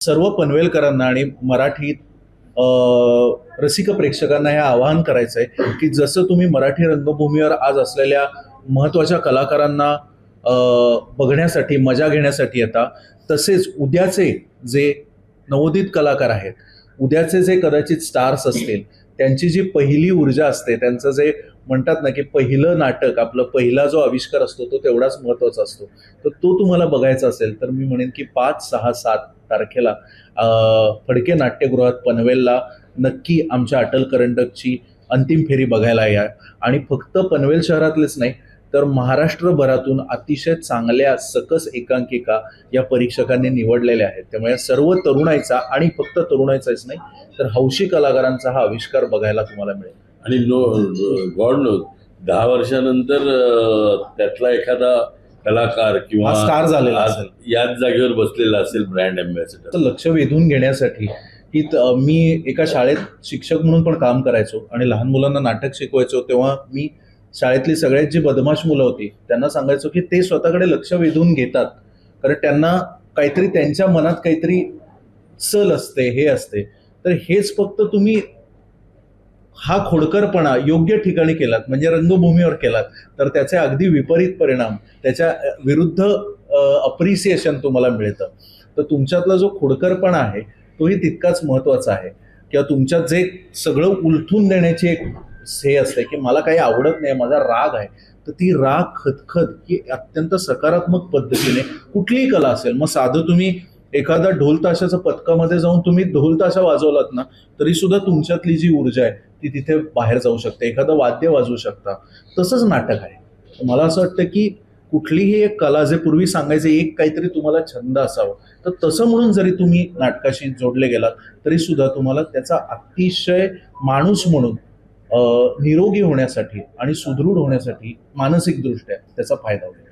सर्व पनवेलकरांना आणि मराठीत रसिक प्रेक्षकांना हे आवाहन करायचं आहे की जसं तुम्ही मराठी रंगभूमीवर आज असलेल्या महत्त्वाच्या कलाकारांना बघण्यासाठी मजा घेण्यासाठी येता तसेच उद्याचे जे नवोदित कलाकार आहेत उद्याचे जे कदाचित स्टार्स असतील त्यांची जी पहिली ऊर्जा असते त्यांचं जे म्हणतात ना की पहिलं नाटक आपलं पहिला जो आविष्कार असतो तो तेवढाच महत्त्वाचा असतो. तर तो तुम्हाला बघायचा असेल तर मी म्हणेन की पाच सहा सात तारखेला फडके नाट्यगृहात पनवेलला नक्की आमच्या अटल करंडकची अंतिम फेरी बघायला या. आणि फक्त पनवेल शहरातलेच नाही तर महाराष्ट्रभरातून अतिशय चांगल्या सकस एकांकिका या परीक्षकांनी निवडलेल्या आहेत. त्यामुळे सर्व तरुणाईचा आणि फक्त तरुणाईचाच नाही तर हौशी कलाकारांचा हा आविष्कार बघायला तुम्हाला मिळेल. आणि नो गॉड नो दहा वर्षानंतर त्यातला एखादा कलाकार किंवा स्टार झालेला असेल. याच जागेवर बसलेला असेल ब्रँड अँबॅसेडर. तर लक्ष वेधून घेण्यासाठी की मी एका शाळेत शिक्षक म्हणून पण काम करायचो आणि लहान मुलांना नाटक शिकवायचो तेव्हा मी शाळेतली सगळ्यात जी बदमाश मुलं होती त्यांना सांगायचो की ते स्वतःकडे लक्ष वेधून घेतात. कारण त्यांना काहीतरी त्यांच्या मनात काहीतरी सल असते हे असते. तर हेच फक्त तुम्ही हा खोडकरपणा योग्य ठिकाणी केलात म्हणजे रंगभूमीवर केलात तर त्याचे अगदी विपरीत परिणाम त्याच्या विरुद्ध अप्रिसिएशन तुम्हाला मिळतं. तर तुमच्यातला जो खोडकरपणा आहे तोही तितकाच महत्त्वाचा आहे. किंवा तुमच्यात जे सगळं उलथून देण्याची एक हे असते की मला काही आवडत नाही माझा राग आहे. तर ती राग खतखत ही अत्यंत सकारात्मक पद्धतीने कुठलीही कला असेल मग साधं तुम्ही एखादा ढोल ताशाच्या पथकामध्ये जाऊन तुम्ही ढोल ताशा वाजवलात ना तरी सुद्धा तुमच्यातली जी ऊर्जा आहे ती तिथे बाहेर जाऊ शकते एखादं वाद्य वाजवू शकता. तसंच नाटक आहे. मला असं वाटतं की कुठलीही एक कला जे पूर्वी सांगायचे एक काहीतरी तुम्हाला छंद असावं. तर तसं म्हणून जरी तुम्ही नाटकाशी जोडले गेलात तरी सुद्धा तुम्हाला त्याचा अतिशय माणूस म्हणून निरोगी होण्यासाठी आणि सुदृढ होण्यासाठी मानसिकदृष्ट्या त्याचा फायदा होईल